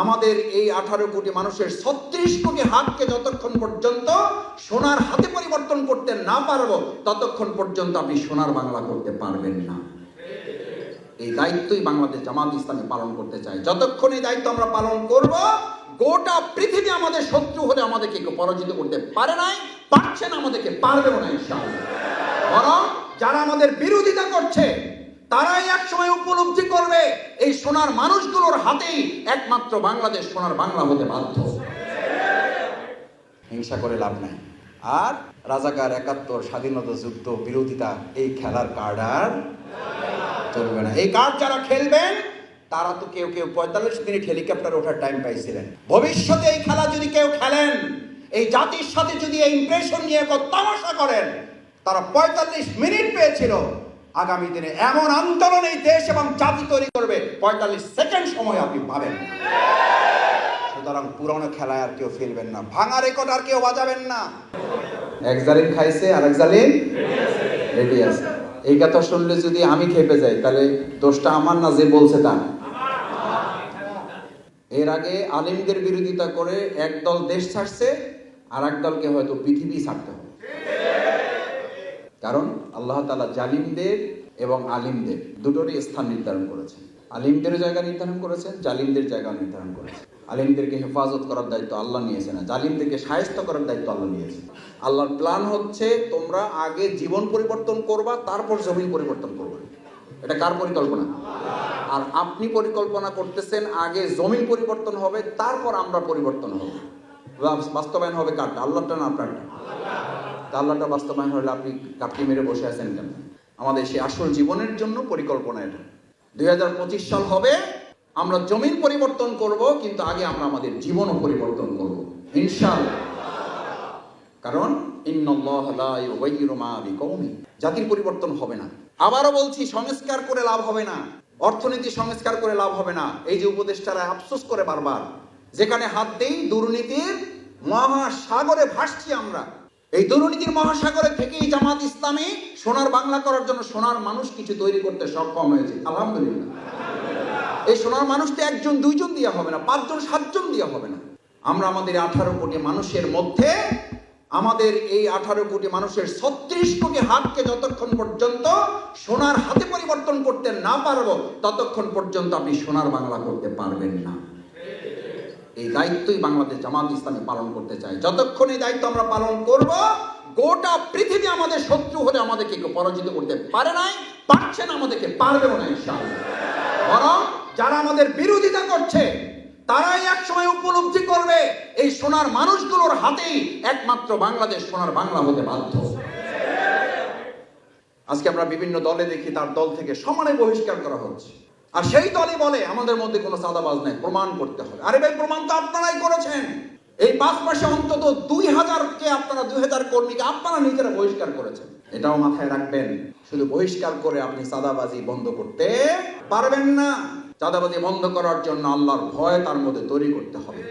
আমাদের এই আঠারো কোটি মানুষের ছত্রিশ কোটি হাতকে যতক্ষণ পর্যন্ত সোনার হাতে পরিবর্তন করতে না পারব, ততক্ষণ পর্যন্ত আপনি সোনার বাংলা করতে পারবেন না। এই দায়িত্বই বাংলাদেশ জামাত ইসলামী পালন করতে চায়। যতক্ষণ এই দায়িত্ব আমরা পালন করব, গোটা পৃথিবী আমাদের শত্রু হলে আমাদেরকে কেউ পরাজিত করতে পারে নাই, পারছে না আমাদেরকে, পারবেও না ইনশাআল্লাহ। বরং যারা আমাদের বিরোধিতা করছে তারাই এক সময় উপলব্ধি করবে এই সোনার মানুষগুলোর হাতেই একমাত্র বাংলাদেশ সোনার বাংলা হতে বাধ্য। হিংসা করে লাভ নাই। আর রাজাকার, একাত্তর, স্বাধীনতা যুদ্ধ, বিরোধিতা, এই খেলার কার্ড আর চলবে না। এই কার্ড যারা খেলবেন, তারা তো কেউ কেউ পঁয়তাল্লিশ মিনিট হেলিকপ্টার ওঠার টাইম পাইছিলেন। ভবিষ্যতে এই খেলা যদি কেউ খেলেন, এই জাতির সাথে যদি এই ইমপ্রেশন নিয়ে তামাশা করেন, তারা পঁয়তাল্লিশ মিনিট পেয়েছিল। আগামী দিনে এমন আন্দোলন এই দেশ এবং জাতি তৈরি করবে। পঁয়তাল্লিশ সেকেন্ড সময় আপনি পাবেন। সুতরাং পুরনো খেলায় আর কেউ ফেলবেন না। ভাঙা রেকর্ড আর কেউ বাজাবেন না। এক জালিম খাইছে আর এক জালিম রেডি আছে। এই কথা শুনলে যদি আমি খেপে যাই, তাহলে দোষটা আমার না যে বলছে তা এর আগে আলিমদের বিরোধিতা করে একদল দেশ ছাড়ছে আর এক দলকে হয়তো পৃথিবী ছাড়তে হবে। কারণ আল্লাহ তালা জালিমদের এবং আলিমদের দুটোরই স্থান নির্ধারণ করেছেন। আলিমদের জায়গা নির্ধারণ করেছেন, জালিমদের জায়গা নির্ধারণ করেছেন। আলিমদেরকে হেফাজত করার দায়িত্ব আল্লাহ নিয়েছে না, জালিমদেরকে সাহায্য করার দায়িত্ব আল্লাহ নিয়েছে। আল্লাহর প্ল্যান হচ্ছে তোমরা আগে জীবন পরিবর্তন করবা, তারপর জমিন পরিবর্তন করবে। এটা কার পরিকল্পনা? আর আপনি পরিকল্পনা করতেছেন, আগে জমিন পরিবর্তন হবে, তারপর আমরা পরিবর্তন হব। বাস্তবায়ন হবে কারটা? আল্লাহটা না আপনারটা আল্লাহটা বাস্তবায়ন হলে আপনি কাপটি মেরে বসে আছেন কেন? আমাদের সেই আসল জীবনের জন্য পরিকল্পনা এটা। দুই সাল হবে, আমরা জমির পরিবর্তন করব, কিন্তু আগে আমরা আমাদের জীবনও পরিবর্তন করব। ইনশাআল্লাহ। কারণ জাতির পরিবর্তন হবে না। আবারও বলছি, সংস্কার করে লাভ হবে না। অর্থনীতি সংস্কার করে লাভ হবে না। এই যে উপদেষ্টারা আফসোস করে বারবার, যেখানে হাত দেই দুর্নীতির মহাসাগরে ভাসছি আমরা। এই দুর্নীতির মহাসাগরে থেকেই জামাত ইসলামী সোনার বাংলা করার জন্য সোনার মানুষ কিছু তৈরি করতে সক্ষম হয়েছে। আলহামদুলিল্লাহ। এই সোনার মানুষটা একজন, দুইজন দিয়ে হবে না, পাঁচজন, সাতজন দিয়ে হবে না। আমরা আমাদের আঠারো কোটি মানুষের মধ্যে, আমাদের এই আঠারো কোটি মানুষের ছত্রিশ কোটি হাতকে যতক্ষণ পর্যন্ত সোনার হাতে পরিবর্তন করতে না পারব, ততক্ষণ পর্যন্ত আপনি সোনার বাংলা করতে পারবেন না। এই দায়িত্বই বাংলাদেশ জামাত ইসলামী পালন করতে চায়। যতক্ষণ এই দায়িত্ব আমরা পালন করব, গোটা পৃথিবী আমাদের শত্রু হলে আমাদেরকে কেউ পরাজিত করতে পারে নাই, পারছে না আমাদেরকে, পারবেও না বরং যারা আমাদের বিরোধিতা করছে, তারাই এক সময় উপলব্ধি করবে, এই সোনার মানুষগুলোর হাতেই একমাত্র বাংলাদেশ সোনার বাংলা হতে বাধ্য। আজকে আমরা বিভিন্ন দলে দেখি তার দল থেকে সমানে বহিষ্কার করা হচ্ছে। আর সেই দলই বলে, আমাদের মধ্যে কোনো চাঁদাবাজ নাই, প্রমাণ করতে হবে। আরে ভাই, প্রমাণ তো আপনারাই করেছেন। এই পাঁচ মাসে অন্তত দুই হাজারকে আপনারা, দুই হাজার কর্মীকে আপনারা নিজেরা বহিষ্কার করেছেন। এটাও মাথায় রাখবেন, শুধু বহিষ্কার করে আপনি চাঁদাবাজি বন্ধ করতে পারবেন না। চাঁদাবাজি বন্ধ করার জন্য আল্লাহর ভয় তার মধ্যে তৈরি করতে হবে।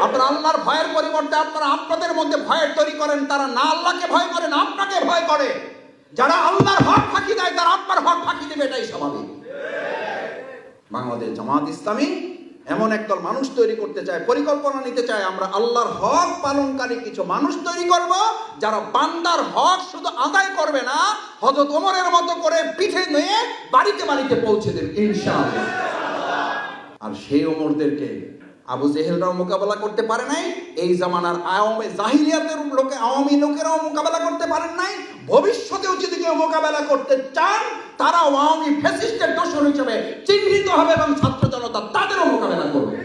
আপনারা আল্লাহর ভয়ের পরিবর্তে আপনারা আপনাদের মধ্যে ভয়ের তৈরি করেন, তারা না আল্লাহকে ভয় করে, না আপনাকে ভয় করে। যারা আল্লাহর হক ফাঁকি দেয়, তারা আপনার হক ফাঁকি দেবে, এটাই স্বাভাবিক। বাংলাদেশ জামাত ইসলামী এমন একদল মানুষ তৈরি করতে চায়, পরিকল্পনা নিতে চায়, আমরা আল্লাহর হক পালনকারী কিছু মানুষ তৈরি করব, যারা বান্দার হক শুধু আদায় করবে না হজরত ওমরের মতো করে পিঠে নিয়ে বাড়িতে বাড়িতে পৌঁছে দেবে, ইনশাআল্লাহ। আর সেই ওমরদেরকে আবু জেহেলরাও মোকাবেলা করতে পারে নাই, এই জামানার আওয়ামী জাহিলিয়াতের লোকে, আওয়ামী লোকেরাও মোকাবেলা করতে পারেন নাই, ভবিষ্যতেও যদি কেউ মোকাবেলা করতে চান তারা আওয়ামী ফ্যাসিস্টের দোষর হিসেবে চিহ্নিত হবে এবং ছাত্র জনতা তাদেরও মোকাবেলা করবে।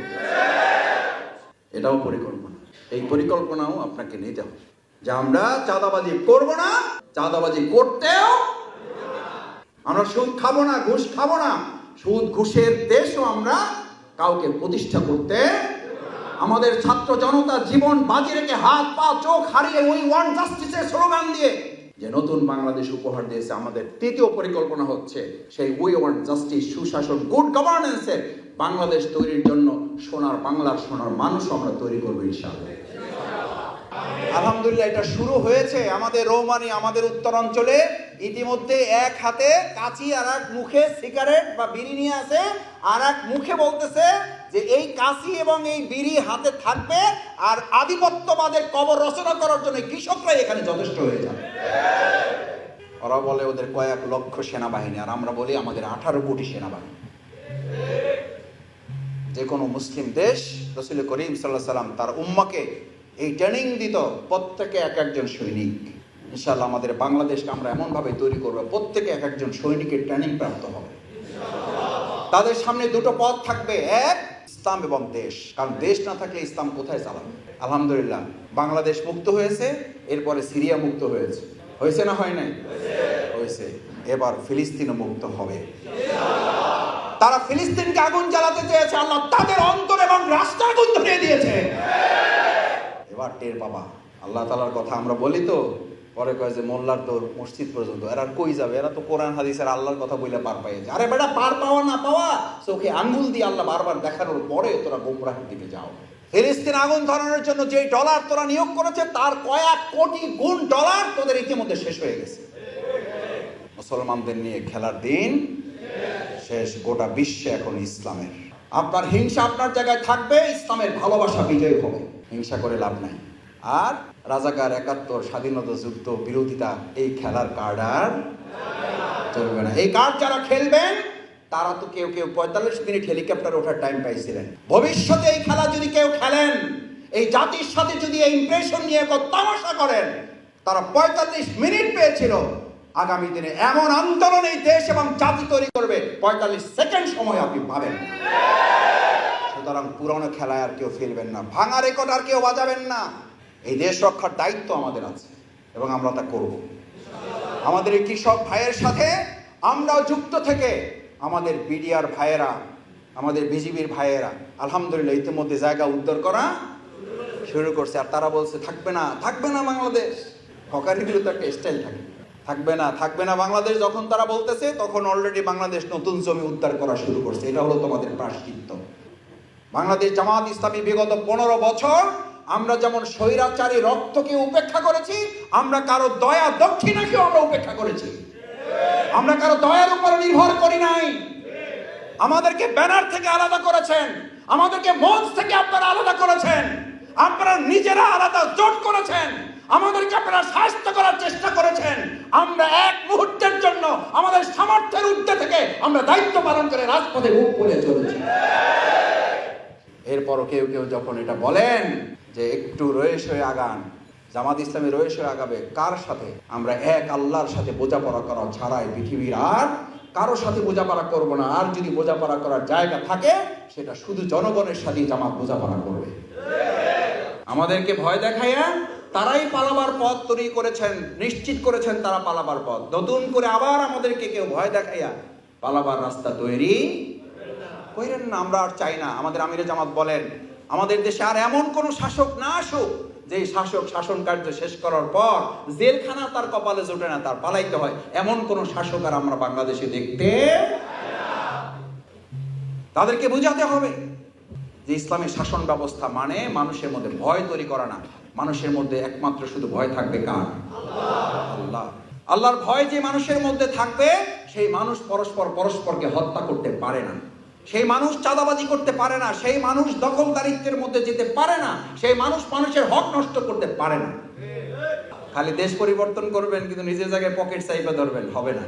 এটাও পরিকল্পনা। এই পরিকল্পনাও আপনাকে নিতে হবে। যে আমরা চাঁদাবাজি করব না, চাঁদাবাজি করতেও আমরা সুদ খাব না, ঘুষ খাব না, সুদ, ঘুষের দেশও আমরা কাউকে প্রতিষ্ঠা করতে আমাদের ছাত্র জনতা জীবন বাজি রেখে হাত পা, চোখ হারিয়ে ওই ওয়ান জাস্টিসের স্লোগান দিয়ে যে নতুন বাংলাদেশ উপহার দিয়েছে আমাদের তৃতীয় পরিকল্পনা হচ্ছে সেই উই ওয়ান জাস্টিস সুশাসন গুড গভর্নেন্সের বাংলাদেশ তৈরির জন্য সোনার বাংলার সোনার মানুষ আমরা তৈরি করব ইনশাআল্লাহ। আলহামদুলিল্লাহ, এটা শুরু হয়েছে আমাদের রৌমানি, আমাদের উত্তরাঞ্চলে। ইতিমধ্যে এক হাতে কাঁচি, আর এক মুখে সিগারেট বা বিড়ি নিয়ে আছে আর এক মুখে বলতেছে যে এই কাঁচি এবং এই বিড়ি হাতে থাকবে, আর আধিপত্যবাদের কবর রচনা করার জন্য কৃষকরাই এখানে যথেষ্ট হয়ে যাবে। ওরা বলে ওদের কয়েক লক্ষ সেনাবাহিনী, আর আমরা বলি আমাদের আঠারো কোটি সেনাবাহিনী। যে কোনো মুসলিম দেশ, রসুল করিম সাল্লাহ সাল্লাম তার উম্মাকে এই ট্রেনিং দিত প্রত্যেকে এক একজন সৈনিক। ইনশাল্লাহ আমাদের বাংলাদেশকে আমরা এমনভাবে তৈরি করব, প্রত্যেকে এক একজন সৈনিকের ট্রেনিং প্রাপ্ত হবে। তাদের সামনে দুটো পথ থাকবে, এক, ইসলাম এবং দেশ। কারণ দেশ না থাকলে ইসলাম কোথায় চালাবে? আলহামদুলিল্লাহ, বাংলাদেশ মুক্ত হয়েছে, এরপরে সিরিয়া মুক্ত হয়েছে। হয়েছে না হয় নাই? হয়েছে। এবার ফিলিস্তিনও মুক্ত হবে। তারা ফিলিস্তিনকে আগুন জ্বালাতে চেয়েছে, আল্লাহ তাদের অন্তর এবং রাষ্ট্র আগুন ধরিয়ে দিয়েছে। এবার টের বাবা আল্লাহ তালার কথা আমরা বলি তো পরে কয় যে মোল্লার তোর মসজিদ পর্যন্ত। এরা কই যাবে? এরা তো কোরআন হাদিসের আল্লাহর কথা বলে পার পাইয়েছে আরে বেটা, পার পাওয়া না পাওয়া, চোখে আঙ্গুল দিয়ে আল্লাহ বারবার দেখানোর পরে তোরা গোমরাহের দিকে যাও। ফিলিস্তিন আগুন ধরানোর জন্য যে ডলার তোরা নিয়োগ করেছে, তার কয়েক কোটি গুণ ডলার তোদের ইতিমধ্যে শেষ হয়ে গেছে। মুসলমানদের নিয়ে খেলার দিন শেষ, গোটা বিশ্বে এখন ইসলামের। আপনার হিংসা আপনার জায়গায় থাকবে, ইসলামের ভালোবাসা বিজয় হবে। হিংসা করে লাভ নাই। আর রাজাকার একাত্তর, স্বাধীনতা যুদ্ধ, বিরোধিতা, এই খেলার কার্ড আর চলবে না। এই কার্ড যারা খেলবেন, তারা তো কেউ কেউ পঁয়তাল্লিশ মিনিট হেলিকপ্টার ওঠার টাইম পাইছিলেন। ভবিষ্যতে এই খেলা যদি কেউ খেলেন, এই জাতির সাথে যদি এই ইমপ্রেশন নিয়ে তামাশা করেন, তারা পঁয়তাল্লিশ মিনিট পেয়েছিল। আগামী দিনে এমন আন্দোলন এই দেশ এবং জাতি তৈরি করবে, পঁয়তাল্লিশ সেকেন্ড সময় আপনি পাবেন। সুতরাং পুরনো খেলায় আর কেউ ফেলবেন না। ভাঙা রেকর্ড আর কেউ বাজাবেন না। এই দেশ রক্ষার দায়িত্ব আমাদের আছে, এবং আমরা তা করব। আমাদের এই কৃষক ভাইয়ের সাথে আমরাও যুক্ত থেকে আমাদের বিডিআর ভাইয়েরা, আমাদের বিজিবির ভাইয়েরা, আলহামদুলিল্লাহ ইতিমধ্যে জায়গা উদ্ধার করা শুরু করছে। আর তারা বলছে, থাকবে না থাকবে না বাংলাদেশ। হকারিগুলো তো একটা স্টাইল থাকে। থাকবে না থাকবে না বাংলাদেশ। যখন তারা বলতেছে, তখন অলরেডি বাংলাদেশ নতুন জমি উদ্ধার করা শুরু করছে। এটা হলো তোমাদের প্রাশ্চিত্য বাংলাদেশ জামাত ইসলামী বিগত পনেরো বছর আমরা যেমন স্বৈরাচারী রক্তকে উপেক্ষা করেছি, আমরা কারও দয়া দক্ষিণাকেও আমরা উপেক্ষা করেছি। আমরা কারও দয়ার উপর নির্ভর করি নাই। আমাদেরকে ব্যানার থেকে আলাদা করেছেন, আমাদেরকে মঞ্চ থেকে আপনারা আলাদা করেছেন, আপনারা নিজেরা আলাদা জোট করেছেন, আমাদেরকে আপনারা সাহায্য করার চেষ্টা করেছেন। আমরা এক মুহূর্তের জন্য আমাদের সামর্থ্যের ঊর্ধ্বে থেকে আমরা দায়িত্ব পালন করে রাজপথে মুখ করে চলেছি। এরপরও কেউ কেউ যখন এটা বলেন যে একটু রয়েস হয়ে আগান, জামাত ইসলামী রয়েস হয়ে আগাবে, কার সাথে? আমরা এক আল্লাহর সাথে বোঝাপড়া করা ছাড়াই পৃথিবীর আর কারও সাথে বোঝাপড়া করব না। আর যদি বোঝাপড়া করার জায়গা থাকে, সেটা শুধু জনগণের সাথে জামাত বোঝাপড়া করবে। আমাদেরকে ভয় দেখাইয়া তারাই পালাবার পথ তৈরি করেছেন, নিশ্চিত করেছেন তারা পালাবার পথ। নতুন করে আবার আমাদেরকে কেউ ভয় দেখাইয়া পালাবার রাস্তা তৈরি কইরেন না। আমরা আর চাই না। আমাদের আমিরে জামাত বলেন আমাদের দেশে আর এমন কোন শাসক না আসুক, যে শাসক শাসন কার্য শেষ করার পর জেলখানা তার কপালে জোটে না, তার পালাইতে হয়। এমন কোন শাসক আর আমরা বাংলাদেশে দেখতে তাদেরকে বোঝাতে হবে যে ইসলামের শাসন ব্যবস্থা মানে মানুষের মধ্যে ভয় তৈরি করা না। মানুষের মধ্যে একমাত্র শুধু ভয় থাকবে কার? আল্লাহ। আল্লাহর ভয় যে মানুষের মধ্যে থাকবে, সেই মানুষ পরস্পর পরস্পরকে হত্যা করতে পারে না। সেই মানুষ চাঁদাবাজি করতে পারে না, সেই মানুষ দখলদারিত্বের মধ্যে যেতে পারে না, সেই মানুষ মানুষের হক নষ্ট করতে পারে না। খালি দেশ পরিবর্তন করবেন, কিন্তু নিজের জায়গায় পকেট চাইপে ধরবেন, হবে না।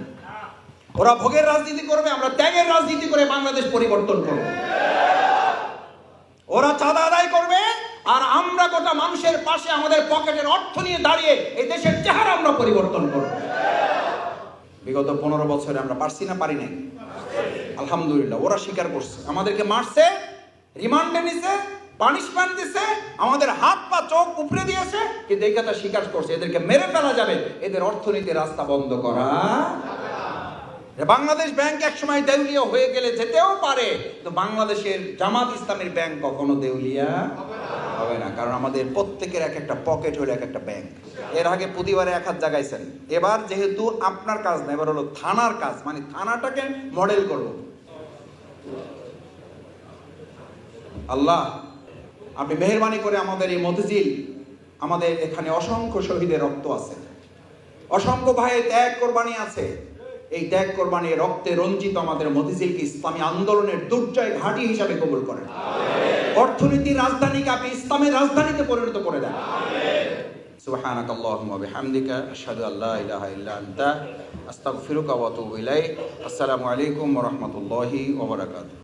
ওরা ভোগের রাজনীতি করবে, আমরা ত্যাগের রাজনীতি করে বাংলাদেশ পরিবর্তন করব। ওরা চাঁদা আদায় করবে, আর আমরা গোটা মানুষের পাশে আমাদের পকেটের অর্থ নিয়ে দাঁড়িয়ে এই দেশের চেহারা আমরা পরিবর্তন করব। বিগত পনেরো বছরে আমরা পারছি না, পারি নাই? আলহামদুলিল্লাহ, ওরা স্বীকার করছে। আমাদেরকে মারছে, রিমান্ডে নিছে পানিশমেন্ট দিছে, আমাদের হাত পা, চোখ উপরে দিয়েছে, কিন্তু এই কথা স্বীকার করছে, এদেরকে মেরে ফেলা যাবে। এদের অর্থনীতির রাস্তা বন্ধ করা। বাংলাদেশ ব্যাংক এক সময় দেউলিয়া হয়ে গেলে যেতেও পারে তো বাংলাদেশের জামাত ইসলামের ব্যাংক কখনো দেউলিয়া হবে না, কারণ আমাদের প্রত্যেকের এক একটা পকেট হলো এক একটা ব্যাংক এর আগে প্রতিবারে এক হাত জাগাইছেন। এবার যেহেতু আপনার কাজ না, এবার হলো থানার কাজ মানে থানাটাকে মডেল করব। আল্লাহ, আপনি মেহরবানি করে আমাদের এই মতিঝিল, আমাদের এখানে অসংখ্য শহীদের রক্ত আছে। অসংখ্য ভাইয়ের ত্যাগ কোরবানি আছে। এই ত্যাগ কোরবানি রক্তে রঞ্জিত আমাদের মতিঝিলকে ইসলামী আন্দোলনের দুর্জয় ঘাঁটি হিসাবে কবুল করেন অর্থনীতির রাজধানীকে আপনি ইসলামের রাজধানীতে পরিণত করে দেন سبحانك اللهم وبحمدك أشهد أن لا إله إلا أنت أستغفرك وأتوب إليك السلام عليكم ورحمة الله وبركاته